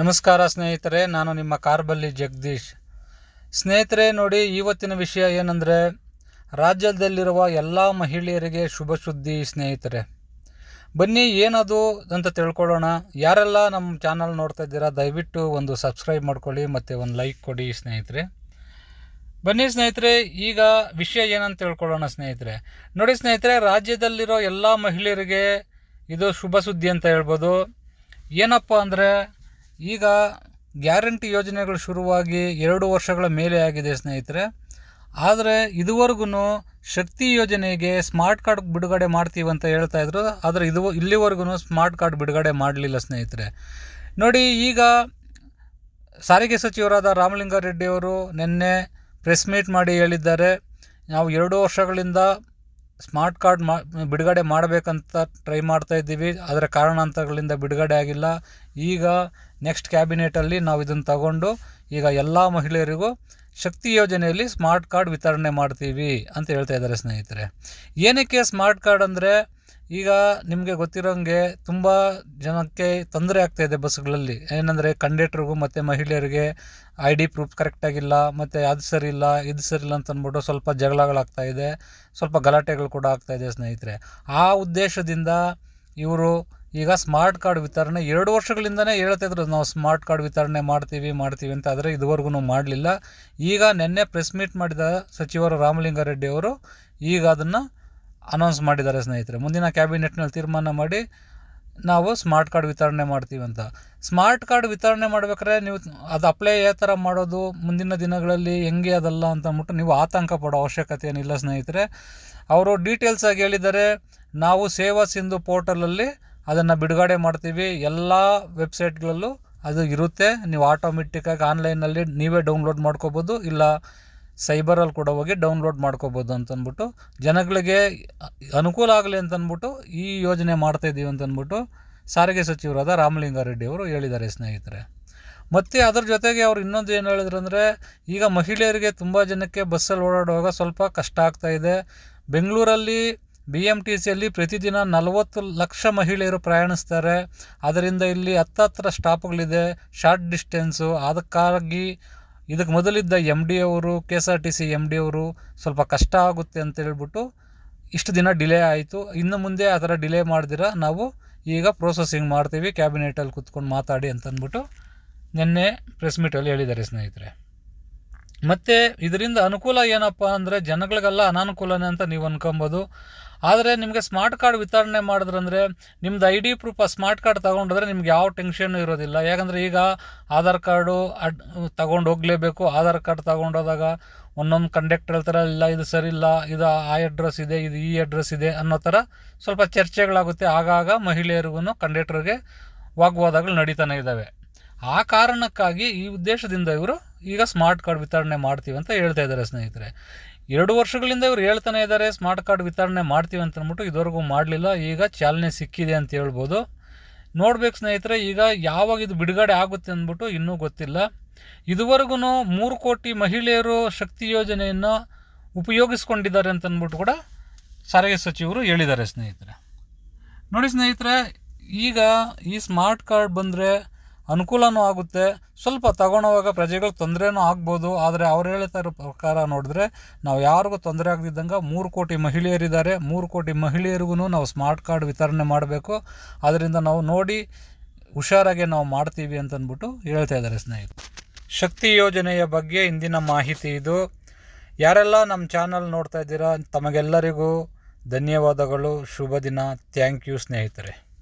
ನಮಸ್ಕಾರ ಸ್ನೇಹಿತರೆ, ನಾನು ನಿಮ್ಮ ಕಾರ್ಬಲ್ಲಿ ಜಗದೀಶ್. ಸ್ನೇಹಿತರೆ, ನೋಡಿ, ಇವತ್ತಿನ ವಿಷಯ ಏನಂದರೆ, ರಾಜ್ಯದಲ್ಲಿರುವ ಎಲ್ಲ ಮಹಿಳೆಯರಿಗೆ ಶುಭ ಸುದ್ದಿ ಸ್ನೇಹಿತರೆ. ಬನ್ನಿ, ಏನದು ಅಂತ ತಿಳ್ಕೊಳ್ಳೋಣ. ಯಾರೆಲ್ಲ ನಮ್ಮ ಚಾನಲ್ ನೋಡ್ತಾ ಇದ್ದೀರಾ, ದಯವಿಟ್ಟು ಒಂದು ಸಬ್ಸ್ಕ್ರೈಬ್ ಮಾಡ್ಕೊಳ್ಳಿ, ಮತ್ತು ಒಂದು ಲೈಕ್ ಕೊಡಿ ಸ್ನೇಹಿತರೆ. ಬನ್ನಿ ಸ್ನೇಹಿತರೆ, ಈಗ ವಿಷಯ ಏನಂತ ತಿಳ್ಕೊಳ್ಳೋಣ ಸ್ನೇಹಿತರೆ. ನೋಡಿ ಸ್ನೇಹಿತರೆ, ರಾಜ್ಯದಲ್ಲಿರೋ ಎಲ್ಲ ಮಹಿಳೆಯರಿಗೆ ಇದು ಶುಭ ಸುದ್ದಿ ಅಂತ ಹೇಳ್ಬೋದು. ಏನಪ್ಪ ಅಂದರೆ ಈಗ ಗ್ಯಾರಂಟಿ ಯೋಜನೆಗಳು ಶುರುವಾಗಿ ಎರಡು ವರ್ಷಗಳ ಮೇಲೆ ಆಗಿದೆ ಸ್ನೇಹಿತರೆ. ಆದರೆ ಇದುವರೆಗೂ ಶಕ್ತಿ ಯೋಜನೆಗೆ ಸ್ಮಾರ್ಟ್ ಕಾರ್ಡ್ ಬಿಡುಗಡೆ ಮಾಡ್ತೀವಿ ಅಂತ ಹೇಳ್ತಾ ಇದ್ರು. ಆದರೆ ಇದು ಇಲ್ಲಿವರೆಗೂ ಸ್ಮಾರ್ಟ್ ಕಾರ್ಡ್ ಬಿಡುಗಡೆ ಮಾಡಲಿಲ್ಲ ಸ್ನೇಹಿತರೆ. ನೋಡಿ, ಈಗ ಸಾರಿಗೆ ಸಚಿವರಾದ ರಾಮಲಿಂಗಾರೆಡ್ಡಿಯವರು ನಿನ್ನೆ ಪ್ರೆಸ್ ಮೀಟ್ ಮಾಡಿ ಹೇಳಿದ್ದಾರೆ. ನಾವು ಎರಡು ವರ್ಷಗಳಿಂದ ಸ್ಮಾರ್ಟ್ ಕಾರ್ಡ್ ಮಾ, ಬಿಡುಗಡೆ ಮಾಡಬೇಕಂತ ಟ್ರೈ ಮಾಡ್ತಾ ಇದ್ದೀವಿ. ಅದರ ಕಾರಣಾಂತರಗಳಿಂದ ಬಿಡುಗಡೆ ಆಗಿಲ್ಲ. ಈಗ ನೆಕ್ಸ್ಟ್ ಕ್ಯಾಬಿನೆಟಲ್ಲಿ ನಾವು ಇದನ್ನು ತಗೊಂಡು ಈಗ ಎಲ್ಲ ಮಹಿಳೆಯರಿಗೂ ಶಕ್ತಿ ಯೋಜನೆಯಲ್ಲಿ ಸ್ಮಾರ್ಟ್ ಕಾರ್ಡ್ ವಿತರಣೆ ಮಾಡ್ತೀವಿ ಅಂತ ಹೇಳ್ತಾ ಇದ್ದಾರೆ ಸ್ನೇಹಿತರೆ. ಏನಕ್ಕೆ ಸ್ಮಾರ್ಟ್ ಕಾರ್ಡ್ ಅಂದರೆ ಈಗ ನಿಮಗೆ ಗೊತ್ತಿರೋಂಗೆ ತುಂಬ ಜನಕ್ಕೆ ತೊಂದರೆ ಆಗ್ತಾಯಿದೆ ಬಸ್ಗಳಲ್ಲಿ. ಏನಂದರೆ ಕಂಡಕ್ಟ್ರಿಗೂ ಮತ್ತು ಮಹಿಳೆಯರಿಗೆ ಐ ಡಿ ಪ್ರೂಫ್ ಕರೆಕ್ಟಾಗಿಲ್ಲ ಮತ್ತು ಅದು ಸರಿ ಇಲ್ಲ, ಇದು ಸರಿ ಇಲ್ಲ ಅಂತ ಅಂದ್ಬಿಟ್ಟು ಸ್ವಲ್ಪ ಜಗಳಗಳಾಗ್ತಾ ಇದೆ. ಸ್ವಲ್ಪ ಗಲಾಟೆಗಳು ಕೂಡ ಆಗ್ತಾಯಿದೆ ಸ್ನೇಹಿತರೆ. ಆ ಉದ್ದೇಶದಿಂದ ಇವರು ಈಗ ಸ್ಮಾರ್ಟ್ ಕಾರ್ಡ್ ವಿತರಣೆ ಎರಡು ವರ್ಷಗಳಿಂದನೇ ಹೇಳ್ತಾಯಿದ್ರು ನಾವು ಸ್ಮಾರ್ಟ್ ಕಾರ್ಡ್ ವಿತರಣೆ ಮಾಡ್ತೀವಿ ಮಾಡ್ತೀವಿ ಅಂತ. ಆದರೆ ಇದುವರೆಗೂ ಮಾಡಲಿಲ್ಲ. ಈಗ ನಿನ್ನೆ ಪ್ರೆಸ್ ಮೀಟ್ ಮಾಡಿದ ಸಚಿವರು ರಾಮಲಿಂಗಾರೆಡ್ಡಿ ಅವರು, ಈಗ ಅದನ್ನು ಅನೌನ್ಸ್ ಮಾಡಿದ್ದಾರೆ ಸ್ನೇಹಿತರೆ. ಮುಂದಿನ ಕ್ಯಾಬಿನೆಟ್ನಲ್ಲಿ ತೀರ್ಮಾನ ಮಾಡಿ ನಾವು ಸ್ಮಾರ್ಟ್ ಕಾರ್ಡ್ ವಿತರಣೆ ಮಾಡ್ತೀವಿ ಅಂತ. ಸ್ಮಾರ್ಟ್ ಕಾರ್ಡ್ ವಿತರಣೆ ಮಾಡ್ಬೇಕಾದ್ರೆ ನೀವು ಅದು ಅಪ್ಲೈ ಯಾವ ಥರ ಮಾಡೋದು, ಮುಂದಿನ ದಿನಗಳಲ್ಲಿ ಹೆಂಗೆ ಅದಲ್ಲ ಅಂತ ಅಂದ್ಬಿಟ್ಟು ನೀವು ಆತಂಕ ಪಡೋ ಅವಶ್ಯಕತೆ ಏನಿಲ್ಲ ಸ್ನೇಹಿತರೆ. ಅವರು ಡೀಟೇಲ್ಸಾಗಿ ಹೇಳಿದ್ದಾರೆ, ನಾವು ಸೇವಾ ಸಿಂಧು ಪೋರ್ಟಲಲ್ಲಿ ಅದನ್ನು ಬಿಡುಗಡೆ ಮಾಡ್ತೀವಿ. ಎಲ್ಲ ವೆಬ್ಸೈಟ್ಗಳಲ್ಲೂ ಅದು ಇರುತ್ತೆ. ನೀವು ಆಟೋಮೆಟಿಕ್ಕಾಗಿ ಆನ್ಲೈನಲ್ಲಿ ನೀವೇ ಡೌನ್ಲೋಡ್ ಮಾಡ್ಕೋಬೋದು. ಇಲ್ಲ ಸೈಬರಲ್ಲಿ ಕೂಡ ಹೋಗಿ ಡೌನ್ಲೋಡ್ ಮಾಡ್ಕೋಬೋದು ಅಂತಂದ್ಬಿಟ್ಟು ಜನಗಳಿಗೆ ಅನುಕೂಲ ಆಗಲಿ ಅಂತಂದ್ಬಿಟ್ಟು ಈ ಯೋಜನೆ ಮಾಡ್ತಾಯಿದ್ದೀವಿ ಅಂತಂದ್ಬಿಟ್ಟು ಸಾರಿಗೆ ಸಚಿವರಾದ ರಾಮಲಿಂಗಾರೆಡ್ಡಿ ಅವರು ಹೇಳಿದ್ದಾರೆ ಸ್ನೇಹಿತರೆ. ಮತ್ತು ಅದ್ರ ಜೊತೆಗೆ ಅವ್ರು ಇನ್ನೊಂದು ಏನು ಹೇಳಿದ್ರು ಅಂದರೆ, ಈಗ ಮಹಿಳೆಯರಿಗೆ ತುಂಬ ಜನಕ್ಕೆ ಬಸ್ಸಲ್ಲಿ ಓಡಾಡುವಾಗ ಸ್ವಲ್ಪ ಕಷ್ಟ ಆಗ್ತಾ ಇದೆ. ಬೆಂಗಳೂರಲ್ಲಿ ಬಿ ಎಂ ಟಿ ಸಿಯಲ್ಲಿ ಪ್ರತಿದಿನ ನಲವತ್ತು ಲಕ್ಷ ಮಹಿಳೆಯರು ಪ್ರಯಾಣಿಸ್ತಾರೆ. ಅದರಿಂದ ಇಲ್ಲಿ ಹತ್ತತ್ರ ಸ್ಟಾಪ್ಗಳಿದೆ ಶಾರ್ಟ್ ಡಿಸ್ಟೆನ್ಸು ಅದಕ್ಕಾಗಿ ಇದಕ್ಕೆ ಮೊದಲಿದ್ದ ಎಂ ಡಿ ಅವರು K S R T C M D ಅವರು ಸ್ವಲ್ಪ ಕಷ್ಟ ಆಗುತ್ತೆ ಅಂತ ಹೇಳ್ಬಿಟ್ಟು ಇಷ್ಟು ದಿನ ಡಿಲೇ ಆಯಿತು. ಇನ್ನು ಮುಂದೆ ಆ ಥರ ಡಿಲೇ ಮಾಡ್ದಿರ ನಾವು ಈಗ ಪ್ರೋಸೆಸಿಂಗ್ ಮಾಡ್ತೀವಿ ಕ್ಯಾಬಿನೆಟಲ್ಲಿ ಕುತ್ಕೊಂಡು ಮಾತಾಡಿ ಅಂತಂದ್ಬಿಟ್ಟು ನಿನ್ನೆ ಪ್ರೆಸ್ ಮೀಟಲ್ಲಿ ಹೇಳಿದ್ದಾರೆ ಸ್ನೇಹಿತರೆ. ಮತ್ತು ಇದರಿಂದ ಅನುಕೂಲ ಏನಪ್ಪ ಅಂದರೆ ಜನಗಳಿಗೆಲ್ಲ ಅನಾನುಕೂಲನೇ ಅಂತ ನೀವು ಅನ್ಕೊಬೋದು. ಆದರೆ ನಿಮಗೆ ಸ್ಮಾರ್ಟ್ ಕಾರ್ಡ್ ವಿತರಣೆ ಮಾಡಿದ್ರಂದರೆ ನಿಮ್ದು ಐ ಡಿ ಪ್ರೂಫ್ ಆ ಸ್ಮಾರ್ಟ್ ಕಾರ್ಡ್ ತೊಗೊಂಡಿದ್ರೆ ನಿಮ್ಗೆ ಯಾವ ಟೆನ್ಷನ್ ಇರೋದಿಲ್ಲ. ಯಾಕಂದರೆ ಈಗ ಆಧಾರ್ ಕಾರ್ಡು ಅಡ್ ತಗೊಂಡು ಹೋಗಲೇಬೇಕು. ಆಧಾರ್ ಕಾರ್ಡ್ ತಗೊಂಡೋದಾಗ ಒಂದೊಂದು ಕಂಡಕ್ಟರ್ ಹೇಳ್ತಾರೆ ಇಲ್ಲ, ಇದು ಸರಿ ಇಲ್ಲ, ಇದು ಆ ಅಡ್ರೆಸ್ ಇದೆ, ಇದು ಈ ಅಡ್ರೆಸ್ ಇದೆ ಅನ್ನೋ ಥರ ಸ್ವಲ್ಪ ಚರ್ಚೆಗಳಾಗುತ್ತೆ. ಆಗಾಗ ಮಹಿಳೆಯರಿಗೂ ಕಂಡಕ್ಟರ್ಗೆ ವಾಗ್ವಾದಗಳು ನಡೀತಾನೆ ಇದ್ದಾವೆ. ಆ ಕಾರಣಕ್ಕಾಗಿ ಈ ಉದ್ದೇಶದಿಂದ ಇವರು ಈಗ ಸ್ಮಾರ್ಟ್ ಕಾರ್ಡ್ ವಿತರಣೆ ಮಾಡ್ತೀವಿ ಅಂತ ಹೇಳ್ತಾ ಇದ್ದಾರೆ ಸ್ನೇಹಿತರೆ. ಎರಡು ವರ್ಷಗಳಿಂದ ಇವರು ಹೇಳ್ತಾನೆ ಇದ್ದಾರೆ, ಸ್ಮಾರ್ಟ್ ಕಾರ್ಡ್ ವಿತರಣೆ ಮಾಡ್ತೀವಿ ಅಂತ ಅಂದ್ಬಿಟ್ಟು ಇದುವರೆಗೂ ಮಾಡಲಿಲ್ಲ. ಈಗ ಚಾಲನೆ ಸಿಕ್ಕಿದೆ ಅಂತ ಹೇಳ್ಬೋದು. ನೋಡ್ಬೇಕು ಸ್ನೇಹಿತರೆ, ಈಗ ಯಾವಾಗ ಇದು ಬಿಡುಗಡೆ ಆಗುತ್ತೆ ಅಂದ್ಬಿಟ್ಟು ಇನ್ನೂ ಗೊತ್ತಿಲ್ಲ. ಇದುವರೆಗೂ ಮೂರು ಕೋಟಿ ಮಹಿಳೆಯರು ಶಕ್ತಿ ಯೋಜನೆಯನ್ನು ಉಪಯೋಗಿಸ್ಕೊಂಡಿದ್ದಾರೆ ಅಂತ ಅಂದ್ಬಿಟ್ಟು ಕೂಡ ಸಾರಿಗೆ ಸಚಿವರು ಹೇಳಿದ್ದಾರೆ ಸ್ನೇಹಿತರೆ. ನೋಡಿ ಸ್ನೇಹಿತರೆ, ಈಗ ಈ ಸ್ಮಾರ್ಟ್ ಕಾರ್ಡ್ ಬಂದರೆ ಅನುಕೂಲನೂ ಆಗುತ್ತೆ. ಸ್ವಲ್ಪ ತಗೊಳೋವಾಗ ಪ್ರಜೆಗಳು ತೊಂದರೆನೂ ಆಗ್ಬೋದು. ಆದರೆ ಅವ್ರು ಹೇಳ್ತಾ ಇರೋ ಪ್ರಕಾರ ನೋಡಿದ್ರೆ ನಾವು ಯಾರಿಗೂ ತೊಂದರೆ ಆಗದಿದ್ದಂಗೆ ಮೂರು ಕೋಟಿ ಮಹಿಳೆಯರಿದ್ದಾರೆ. ಮೂರು ಕೋಟಿ ಮಹಿಳೆಯರಿಗೂ ನಾವು ಸ್ಮಾರ್ಟ್ ಕಾರ್ಡ್ ವಿತರಣೆ ಮಾಡಬೇಕು. ಅದರಿಂದ ನಾವು ನೋಡಿ ಹುಷಾರಾಗಿ ನಾವು ಮಾಡ್ತೀವಿ ಅಂತಂದ್ಬಿಟ್ಟು ಹೇಳ್ತಾ ಇದ್ದಾರೆ ಸ್ನೇಹಿತರು. ಶಕ್ತಿ ಯೋಜನೆಯ ಬಗ್ಗೆ ಇಂದಿನ ಮಾಹಿತಿ ಇದು. ಯಾರೆಲ್ಲ ನಮ್ಮ ಚಾನಲ್ ನೋಡ್ತಾ ಇದ್ದೀರಾ, ತಮಗೆಲ್ಲರಿಗೂ ಧನ್ಯವಾದಗಳು. ಶುಭ ದಿನ. ಥ್ಯಾಂಕ್ ಯು ಸ್ನೇಹಿತರೆ.